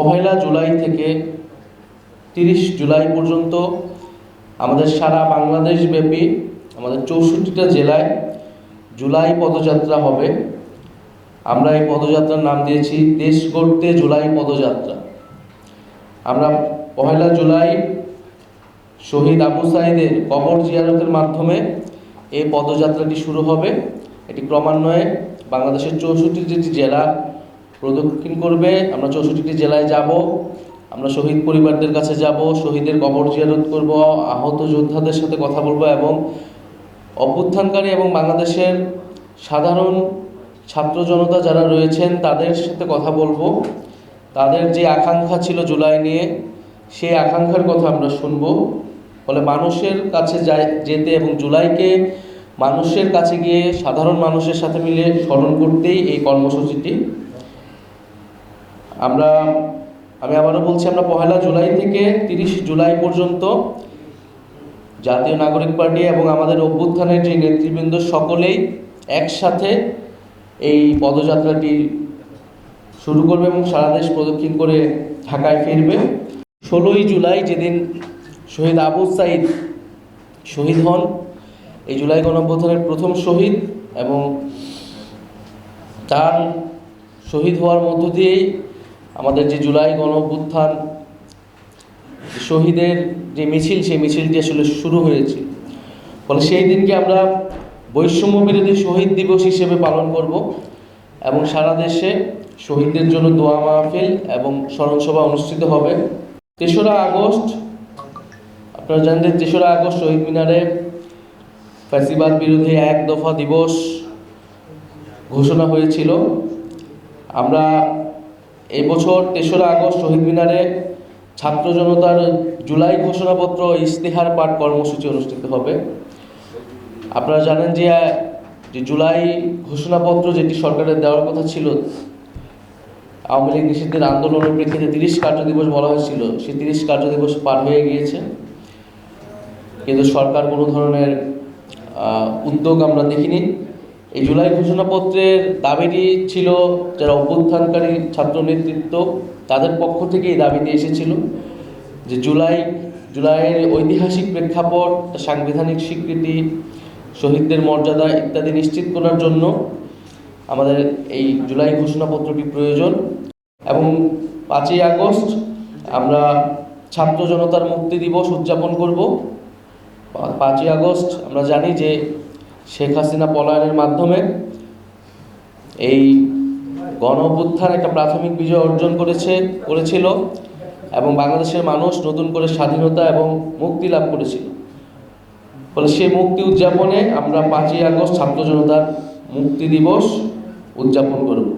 পহেলা জুলাই থেকে তিরিশ জুলাই পর্যন্ত আমাদের সারা বাংলাদেশ ব্যাপী আমাদের চৌষট্টিটা জেলায় জুলাই পদযাত্রা হবে। আমরা এই পদযাত্রার নাম দিয়েছি দেশ গড়তে জুলাই পদযাত্রা। আমরা পহেলা জুলাই শহীদ আবু সাইদের কবর জিয়ারতের মাধ্যমে এই পদযাত্রাটি শুরু হবে। এটি ক্রমান্বয়ে বাংলাদেশের চৌষট্টি যেটি জেলা প্রদক্ষিণ করবে। আমরা চৌষট্টিটি জেলায় যাব। আমরা শহীদ পরিবারদের কাছে যাব। শহীদের কবর জিয়ারত করব। আহত যোদ্ধাদের সাথে কথা বলব এবং অভ্যুত্থানকারী এবং বাংলাদেশের সাধারণ ছাত্র জনতা যারা রয়েছেন, তাদের সাথে কথা বলব। তাদের যে আকাঙ্ক্ষা ছিল জুলাই নিয়ে, সেই আকাঙ্ক্ষার কথা আমরা শুনব। ফলে মানুষের কাছে যায়, যেতে এবং জুলাইকে মানুষের কাছে গিয়ে সাধারণ মানুষের সাথে মিলে স্মরণ করতেই এই কর্মসূচিটি আমরা, আমি আবারও বলছি, আমরা পহেলা জুলাই থেকে তিরিশ জুলাই পর্যন্ত জাতীয় নাগরিক পার্টি এবং আমাদের অভ্যুত্থানের যে নেতৃবৃন্দ সকলেই একসাথে এই পদযাত্রাটি শুরু করবে এবং সারা দেশ প্রদক্ষিণ করে ঢাকায় ফিরবে। ষোলোই জুলাই যেদিন শহীদ আবু সাইদ শহীদ হন, এই জুলাই গণঅভ্যুত্থানের প্রথম শহীদ এবং তার শহীদ হওয়ার মধ্য দিয়েই আমাদের যে জুলাই গণঅভ্যুত্থান শহীদের যে মিছিল, সেই মিছিলটি আসলে শুরু হয়েছে। ফলে সেই দিনকে আমরা বৈষম্য বিরোধী শহীদ দিবস হিসেবে পালন করব এবং সারা দেশে শহীদদের জন্য দোয়া মাহফিল এবং স্মরণসভা অনুষ্ঠিত হবে। তেসরা আগস্ট, আপনারা জানেন তেসরা আগস্ট শহীদ মিনারে ফ্যাসিবাদ বিরোধী এক দফা দিবস ঘোষণা হয়েছিল। আমরা এই বছর তেসরা আগস্ট শহীদ মিনারে ছাত্র জনতার জুলাই ঘোষণাপত্র ও ইশতেহার পাঠ কর্মসূচি অনুষ্ঠিত হবে। আপনারা জানেন যে যে জুলাই ঘোষণাপত্র যেটি সরকারের দেওয়ার কথা ছিল, আওয়ামী লীগ নিষিদ্ধের আন্দোলনের প্রেক্ষিতে তিরিশ কার্য দিবস বলা হয়েছিল, সেই তিরিশ কার্য দিবস পার হয়ে গিয়েছে। কিন্তু সরকার কোনো ধরনের উদ্যোগ আমরা দেখিনি। এই জুলাই ঘোষণাপত্রের দাবিটি ছিল যারা অভ্যুত্থানকারী ছাত্র নেতৃত্ব, তাদের পক্ষ থেকে এই দাবিটি এসেছিল যে জুলাই, জুলাইয়ের ঐতিহাসিক প্রেক্ষাপট, সাংবিধানিক স্বীকৃতি, শহীদদের মর্যাদা ইত্যাদি নিশ্চিত করার জন্য আমাদের এই জুলাই ঘোষণাপত্রটি প্রয়োজন এবং পাঁচই আগস্ট আমরা ছাত্র জনতার মুক্তি দিবস উদযাপন করব। পাঁচই আগস্ট আমরা জানি যে শেখ হাসিনা পলায়নের মাধ্যমে এই গণ একটা প্রাথমিক বিজয় অর্জন করেছে, করেছিল এবং বাংলাদেশের মানুষ নতুন করে স্বাধীনতা এবং মুক্তি লাভ করেছিল। ফলে সেই মুক্তি উদযাপনে আমরা পাঁচই আগস্ট ছাত্র জনতার মুক্তি দিবস উদযাপন করব।